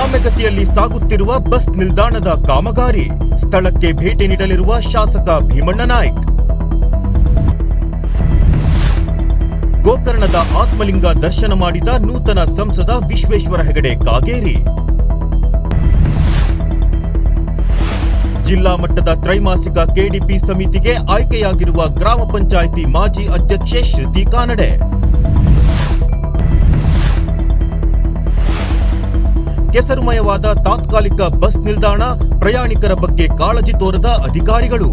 ಆಮೆಗತಿಯಲ್ಲಿ ಸಾಗುತ್ತಿರುವ ಬಸ್ ನಿಲ್ದಾಣದ ಕಾಮಗಾರಿ. ಸ್ಥಳಕ್ಕೆ ಭೇಟಿ ನೀಡಲಿರುವ ಶಾಸಕ ಭೀಮಣ್ಣ ನಾಯ್ಕ್. ಗೋಕರ್ಣದ ಆತ್ಮಲಿಂಗ ದರ್ಶನ ಮಾಡಿದ ನೂತನ ಸಂಸದ ವಿಶ್ವೇಶ್ವರ ಹೆಗಡೆ ಕಾಗೇರಿ. ಜಿಲ್ಲಾ ಮಟ್ಟದ ತ್ರೈಮಾಸಿಕ ಕೆಡಿಪಿ ಸಮಿತಿಗೆ ಆಯ್ಕೆಯಾಗಿರುವ ಗ್ರಾಮ ಪಂಚಾಯಿತಿ ಮಾಜಿ ಅಧ್ಯಕ್ಷೆ ಶ್ರುತಿ ಕಾನಡೆ. ಕೆಸರುಮಯವಾದ ತಾತ್ಕಾಲಿಕ ಬಸ್ ನಿಲ್ದಾಣ ಪ್ರಯಾಣಿಕರ ಬಗ್ಗೆ ಕಾಳಜಿ ತೋರದ ಅಧಿಕಾರಿಗಳು.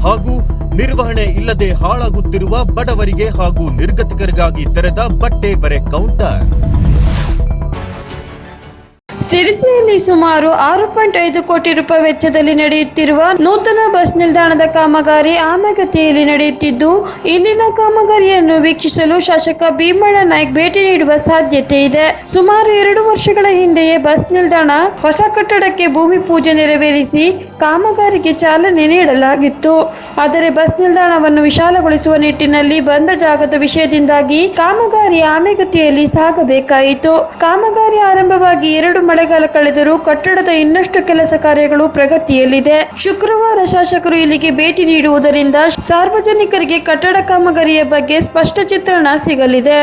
ಹಾಗೂ ನಿರ್ವಹಣೆ ಇಲ್ಲದೆ ಹಾಳಾಗುತ್ತಿರುವ ಬಡವರಿಗೆ ಹಾಗೂ ನಿರ್ಗತಿಕರಿಗಾಗಿ ತೆರೆದ ಬಟ್ಟೆ ಬರೆ ಕೌಂಟರ್. ಸಿರಿಸಿಯಲ್ಲಿ ಸುಮಾರು ಆರು ಪಾಯಿಂಟ್ ಐದು ಕೋಟಿ ರೂಪಾಯಿ ವೆಚ್ಚದಲ್ಲಿ ನಡೆಯುತ್ತಿರುವ ನೂತನ ಬಸ್ ನಿಲ್ದಾಣದ ಕಾಮಗಾರಿ ಆಮಗತಿಯಲ್ಲಿ ನಡೆಯುತ್ತಿದ್ದು, ಇಲ್ಲಿನ ಕಾಮಗಾರಿಯನ್ನು ವೀಕ್ಷಿಸಲು ಶಾಸಕ ಭೀಮಣ್ಣ ನಾಯ್ಕ್ ಭೇಟಿ ನೀಡುವ ಸಾಧ್ಯತೆ ಇದೆ. ಸುಮಾರು ಎರಡು ವರ್ಷಗಳ ಹಿಂದೆಯೇ ಬಸ್ ನಿಲ್ದಾಣ ಹೊಸ ಕಟ್ಟಡಕ್ಕೆ ಭೂಮಿ ಪೂಜೆ ನೆರವೇರಿಸಿ ಕಾಮಗಾರಿಗೆ ಚಾಲನೆ ನೀಡಲಾಗಿತ್ತು. ಆದರೆ ಬಸ್ ನಿಲ್ದಾಣವನ್ನು ವಿಶಾಲಗೊಳಿಸುವ ನಿಟ್ಟಿನಲ್ಲಿ ಬಂದ ಜಾಗದ ವಿಷಯದಿಂದಾಗಿ ಕಾಮಗಾರಿ ಆಮೆಗತಿಯಲ್ಲಿ ಸಾಗಬೇಕಾಯಿತು. ಕಾಮಗಾರಿ ಆರಂಭವಾಗಿ ಎರಡು ಮಳೆಗಾಲ ಕಳೆದರೂ ಕಟ್ಟಡದ ಇನ್ನಷ್ಟು ಕೆಲಸ ಕಾರ್ಯಗಳು ಪ್ರಗತಿಯಲ್ಲಿದೆ. ಶುಕ್ರವಾರ ಶಾಸಕರು ಇಲ್ಲಿಗೆ ಭೇಟಿ ನೀಡುವುದರಿಂದ ಸಾರ್ವಜನಿಕರಿಗೆ ಕಟ್ಟಡ ಕಾಮಗಾರಿಯ ಬಗ್ಗೆ ಸ್ಪಷ್ಟ ಚಿತ್ರಣ ಸಿಗಲಿದೆ.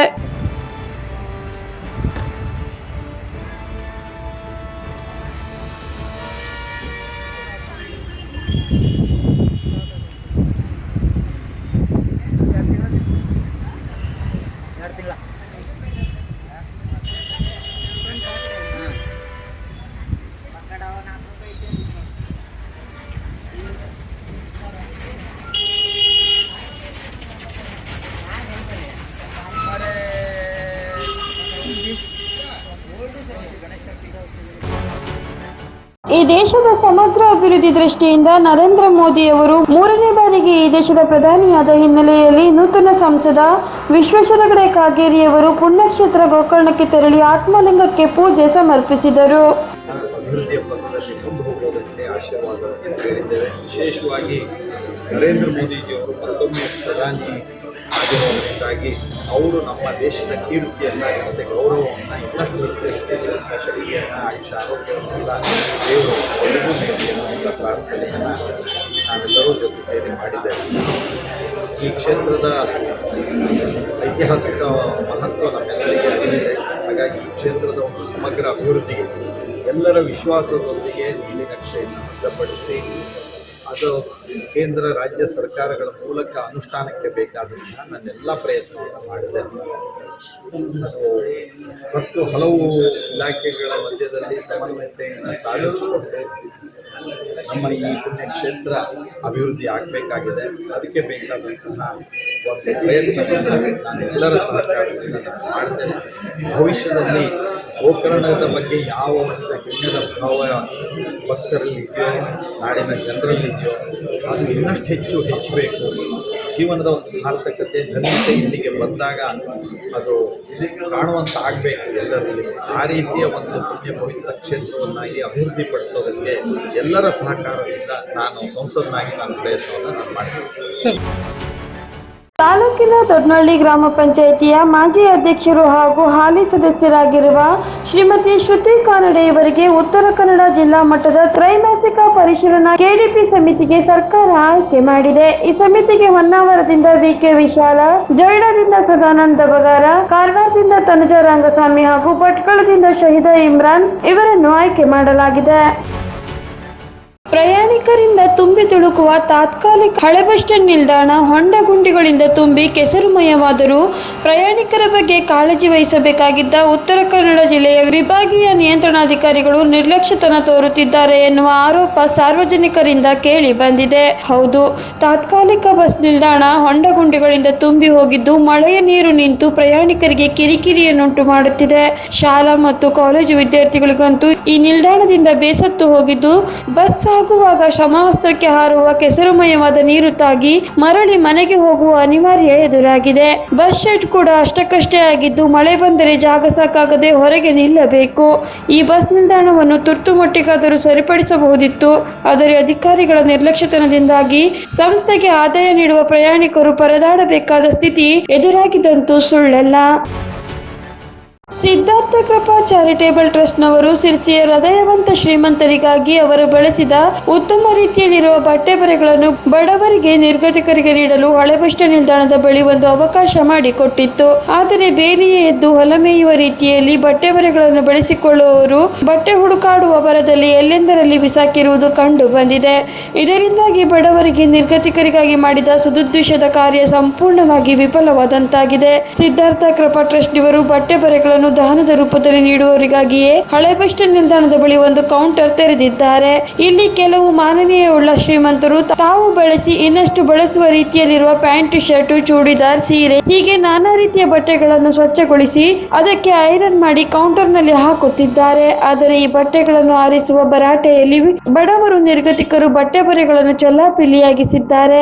ಈ ದೇಶದ ಸಮಗ್ರ ಅಭಿವೃದ್ಧಿ ದೃಷ್ಟಿಯಿಂದ ನರೇಂದ್ರ ಮೋದಿ ಅವರು ಮೂರನೇ ಬಾರಿಗೆ ಈ ದೇಶದ ಪ್ರಧಾನಿಯಾದ ಹಿನ್ನೆಲೆಯಲ್ಲಿ ನೂತನ ಸಂಸದ ವಿಶ್ವೇಶ್ವರಗಡೆ ಕಾಗೇರಿಯವರು ಪುಣ್ಯಕ್ಷೇತ್ರ ಗೋಕರ್ಣಕ್ಕೆ ತೆರಳಿ ಆತ್ಮಲಿಂಗಕ್ಕೆ ಪೂಜೆ ಸಮರ್ಪಿಸಿದರು. ವಿಶೇಷವಾಗಿ ನರೇಂದ್ರ ಮೋದಿಜಿಯವರು ಮತ್ತೊಮ್ಮೆ ಪ್ರಧಾನಿ ಅವರು ನಮ್ಮ ದೇಶದ ಕೀರ್ತಿಯನ್ನು ಗೌರವವನ್ನು ಇನ್ನಷ್ಟು ಹೆಚ್ಚು ಹೆಚ್ಚಿಸುವಂಥ ಶಕ್ತಿಯನ್ನು ಆಯುಷ ಆರೋಗ್ಯವನ್ನೆಲ್ಲ ದೇವರು ಎಲ್ಲರಿಗೂ ನೀಡಲಿ ಅನ್ನುವಂಥ ಪ್ರಾರ್ಥನೆಯನ್ನು ನಾವೆಲ್ಲರೂ ಜೊತೆ ಸೇರಿ ಮಾಡಿದ್ದೇವೆ ಈ ಕ್ಷೇತ್ರದ ಐತಿಹಾಸಿಕ ಮಹತ್ವ ನಮ್ಮೆಲ್ಲರಿಗೆ ಅರಿವಿದೆ. ಹಾಗಾಗಿ ಈ ಕ್ಷೇತ್ರದ ಒಂದು ಸಮಗ್ರ ಅಭಿವೃದ್ಧಿಗೆ ಎಲ್ಲರ ವಿಶ್ವಾಸದೊಂದಿಗೆ ನೀಲಿನಕ್ಷೆಯನ್ನು ಸಿದ್ಧಪಡಿಸಿ, ಅದು ಕೇಂದ್ರ, ರಾಜ್ಯ ಸರ್ಕಾರಗಳ ಮೂಲಕ ಅನುಷ್ಠಾನಕ್ಕೆ ಬೇಕಾದಂತಹ ನನ್ನೆಲ್ಲ ಪ್ರಯತ್ನವನ್ನು ಮಾಡಿದೆ. ಮತ್ತು ಹಲವು ಇಲಾಖೆಗಳ ಮಧ್ಯದಲ್ಲಿ ಸಮನ್ವಯತೆಯನ್ನು ಸಾಧಿಸಿಕೊಂಡು ನಮ್ಮ ಈ ಪುಣ್ಯಕ್ಷೇತ್ರ ಅಭಿವೃದ್ಧಿ ಆಗಬೇಕಾಗಿದೆ. ಅದಕ್ಕೆ ಬೇಕಾದಂತಹ ಒಂದು ಪ್ರಯತ್ನವನ್ನು ನಾನು ಎಲ್ಲರ ಸಹಕಾರದಿಂದ ನಾನು ಮಾಡ್ತೇನೆ ಭವಿಷ್ಯದಲ್ಲಿ ಗೋಕರ್ಣದ ಬಗ್ಗೆ ಯಾವ ಒಂದು ಪುಣ್ಯದ ಭಾವ ಭಕ್ತರಲ್ಲಿದೆಯೋ ನಾಡಿನ ಜನರಲ್ಲಿದೆಯೋ ಅದು ಇನ್ನಷ್ಟು ಹೆಚ್ಚು ಹೆಚ್ಚಬೇಕು. ಜೀವನದ ಒಂದು ಸಾರ್ಥಕತೆ, ಧನ್ಯತೆ ಇಲ್ಲಿಗೆ ಬಂದಾಗ ಅದು ಕಾಣುವಂತ ಆಗಬೇಕು ಎಲ್ಲರಲ್ಲಿ. ಆ ರೀತಿಯ ಒಂದು ಪುಣ್ಯ ಪವಿತ್ರ ಕ್ಷೇತ್ರವನ್ನಾಗಿ ಅಭಿವೃದ್ಧಿಪಡಿಸೋದಕ್ಕೆ ಎಲ್ಲರ ಸಹಕಾರದಿಂದ ನಾನು ಸಂಸದನಾಗಿ ನಾನು ಪ್ರಯತ್ನವನ್ನು ನಾನು ಮಾಡ್ತೀನಿ. ತಾಲೂಕಿನ ದೊಡ್ನಳ್ಳಿ ಗ್ರಾಮ ಪಂಚಾಯಿತಿಯ ಮಾಜಿ ಅಧ್ಯಕ್ಷರು ಹಾಗೂ ಹಾಲಿ ಸದಸ್ಯರಾಗಿರುವ ಶ್ರೀಮತಿ ಶ್ರುತಿ ಕಾನಡೆ ಇವರಿಗೆ ಉತ್ತರ ಕನ್ನಡ ಜಿಲ್ಲಾ ಮಟ್ಟದ ತ್ರೈಮಾಸಿಕ ಪರಿಶೀಲನಾ ಕೆಡಿಪಿ ಸಮಿತಿಗೆ ಸರ್ಕಾರ ಆಯ್ಕೆ ಮಾಡಿದೆ. ಈ ಸಮಿತಿಗೆ ಹೊನ್ನಾವರದಿಂದ ವಿಕೆ ವಿಶಾಲ, ಜೊಯ್ಡಾದಿಂದ ಸದಾನಂದ ಬಗಾರ, ಕಾರವಾರದಿಂದ ತನುಜ ರಂಗಸ್ವಾಮಿ ಹಾಗೂ ಭಟ್ಕಳದಿಂದ ಶಹೀದ ಇಮ್ರಾನ್ ಇವರನ್ನು ಆಯ್ಕೆ ಮಾಡಲಾಗಿದೆ. ಪ್ರಯಾಣಿಕರಿಂದ ತುಂಬಿ ತುಳುಕುವ ತಾತ್ಕಾಲಿಕ ಹಳೆ ಬಸ್ ಸ್ಟ್ಯಾಂಡ್ ನಿಲ್ದಾಣ ಹೊಂಡ ಗುಂಡಿಗಳಿಂದ ತುಂಬಿ ಕೆಸರುಮಯವಾದರೂ ಪ್ರಯಾಣಿಕರ ಬಗ್ಗೆ ಕಾಳಜಿ ವಹಿಸಬೇಕಾಗಿದ್ದ ಉತ್ತರ ಕನ್ನಡ ಜಿಲ್ಲೆಯ ವಿಭಾಗೀಯ ನಿಯಂತ್ರಣಾಧಿಕಾರಿಗಳು ನಿರ್ಲಕ್ಷ್ಯತನ ತೋರುತ್ತಿದ್ದಾರೆ ಎನ್ನುವ ಆರೋಪ ಸಾರ್ವಜನಿಕರಿಂದ ಕೇಳಿ ಬಂದಿದೆ. ಹೌದು, ತಾತ್ಕಾಲಿಕ ಬಸ್ ನಿಲ್ದಾಣ ಹೊಂಡ ಗುಂಡಿಗಳಿಂದ ತುಂಬಿ ಹೋಗಿದ್ದು ಮಳೆಯ ನೀರು ನಿಂತು ಪ್ರಯಾಣಿಕರಿಗೆ ಕಿರಿಕಿರಿಯನ್ನುಂಟು ಮಾಡುತ್ತಿದೆ. ಶಾಲಾ ಮತ್ತು ಕಾಲೇಜು ವಿದ್ಯಾರ್ಥಿಗಳಿಗಂತೂ ಈ ನಿಲ್ದಾಣದಿಂದ ಬೇಸತ್ತು ಹೋಗಿದ್ದು ಬಸ್ ಸಹ ಶಮವಸ್ತ್ರಕ್ಕೆ ಹಾರುವ ಕೆಸರುಮಯವಾದ ನೀರು ತಾಗಿ ಮರಳಿ ಮನೆಗೆ ಹೋಗುವ ಅನಿವಾರ್ಯ ಎದುರಾಗಿದೆ. ಬಸ್ ಶೆಡ್ ಕೂಡ ಅಷ್ಟಕ್ಕಷ್ಟೇ ಆಗಿದ್ದು ಮಳೆ ಬಂದರೆ ಜಾಗ ಸಾಕಾಗದೆ ಹೊರಗೆ ನಿಲ್ಲಬೇಕು. ಈ ಬಸ್ ನಿಲ್ದಾಣವನ್ನು ತುರ್ತು ಮಟ್ಟಿಗಾದರೂ ಸರಿಪಡಿಸಬಹುದಿತ್ತು. ಆದರೆ ಅಧಿಕಾರಿಗಳ ನಿರ್ಲಕ್ಷ್ಯತನದಿಂದಾಗಿ ಸಂಸ್ಥೆಗೆ ಆದಾಯ ನೀಡುವ ಪ್ರಯಾಣಿಕರು ಪರದಾಡಬೇಕಾದ ಸ್ಥಿತಿ ಎದುರಾಗಿದ್ದಂತೂ ಸುಳ್ಳಲ್ಲ. ಸಿದ್ಧಾರ್ಥ ಕೃಪಾ ಚಾರಿಟೇಬಲ್ ಟ್ರಸ್ಟ್ನವರು ಸಿರ್ಸಿಯ ಹೃದಯವಂತ ಶ್ರೀಮಂತರಿಗಾಗಿ ಅವರು ಬಳಸಿದ ಉತ್ತಮ ರೀತಿಯಲ್ಲಿರುವ ಬಟ್ಟೆ ಬರೆಗಳನ್ನು ಬಡವರಿಗೆ, ನಿರ್ಗತಿಕರಿಗೆ ನೀಡಲು ಹಳೆ ಬಸ್ ನಿಲ್ದಾಣದ ಬಳಿ ಒಂದು ಅವಕಾಶ ಮಾಡಿಕೊಟ್ಟಿತ್ತು. ಆದರೆ ಬೇರೆಯೇ ಎದ್ದು ಹೊಲಮೇಯುವ ರೀತಿಯಲ್ಲಿ ಬಟ್ಟೆ ಬರೆಗಳನ್ನು ಬಳಸಿಕೊಳ್ಳುವವರು ಬಟ್ಟೆ ಹುಡುಕಾಡುವ ಬರದಲ್ಲಿ ಎಲ್ಲೆಂದರಲ್ಲಿ ಬಿಸಾಕಿರುವುದು ಕಂಡು ಬಂದಿದೆ. ಇದರಿಂದಾಗಿ ಬಡವರಿಗೆ, ನಿರ್ಗತಿಕರಿಗಾಗಿ ಮಾಡಿದ ಸುದುದ್ದೇಶದ ಕಾರ್ಯ ಸಂಪೂರ್ಣವಾಗಿ ವಿಫಲವಾದಂತಾಗಿದೆ. ಸಿದ್ಧಾರ್ಥ ಕೃಪಾ ಟ್ರಸ್ಟ್ ಇವರು ಬಟ್ಟೆ ಬರೆಗಳನ್ನು ದಾನದ ರೂಪದಲ್ಲಿ ನೀಡುವವರಿಗಾಗಿಯೇ ಹಳೆ ಬಸ್ ಸ್ಟ್ಯಾಂಡ್ ನಿಲ್ದಾಣದ ಬಳಿ ಒಂದು ಕೌಂಟರ್ ತೆರೆದಿದ್ದಾರೆ. ಇಲ್ಲಿ ಕೆಲವು ಮಾನವೀಯವುಳ್ಳ ಶ್ರೀಮಂತರು ತಾವು ಬಳಸಿ ಇನ್ನಷ್ಟು ಬಳಸುವ ರೀತಿಯಲ್ಲಿರುವ ಪ್ಯಾಂಟ್, ಶರ್ಟ್, ಚೂಡಿದಾರ್, ಸೀರೆ, ಹೀಗೆ ನಾನಾ ರೀತಿಯ ಬಟ್ಟೆಗಳನ್ನು ಸ್ವಚ್ಛಗೊಳಿಸಿ ಅದಕ್ಕೆ ಐರನ್ ಮಾಡಿ ಕೌಂಟರ್ನಲ್ಲಿ ಹಾಕುತ್ತಿದ್ದಾರೆ. ಆದರೆ ಈ ಬಟ್ಟೆಗಳನ್ನು ಆರಿಸುವ ಭರಾಟೆಯಲ್ಲಿ ಬಡವರು, ನಿರ್ಗತಿಕರು ಬಟ್ಟೆ ಬರೆಗಳನ್ನು ಚೆಲ್ಲಾಪಿಲ್ಲಿಯಾಗಿಸಿದ್ದಾರೆ.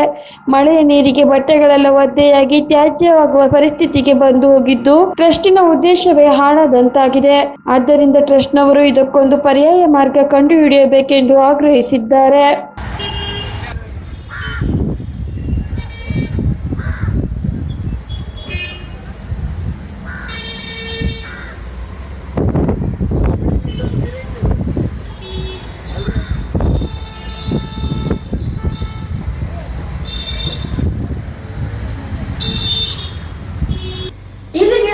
ಮಳೆಯ ನೀರಿಗೆ ಬಟ್ಟೆಗಳೆಲ್ಲ ಒದ್ದೆಯಾಗಿ ತ್ಯಾಜ್ಯವಾಗುವ ಪರಿಸ್ಥಿತಿಗೆ ಬಂದು ಹೋಗಿದ್ದು, ಟ್ರಸ್ಟಿನ ಉದ್ದೇಶವೇ ಹಾಳಾದಂತಾಗಿದೆ. ಆದ್ದರಿಂದ ಟ್ರಸ್ಟ್ನವರು ಇದಕ್ಕೊಂದು ಪರ್ಯಾಯ ಮಾರ್ಗ ಕಂಡುಹಿಡಿಯಬೇಕೆಂದು ಆಗ್ರಹಿಸಿದ್ದಾರೆ ಇಲ್ಲಿಗೆ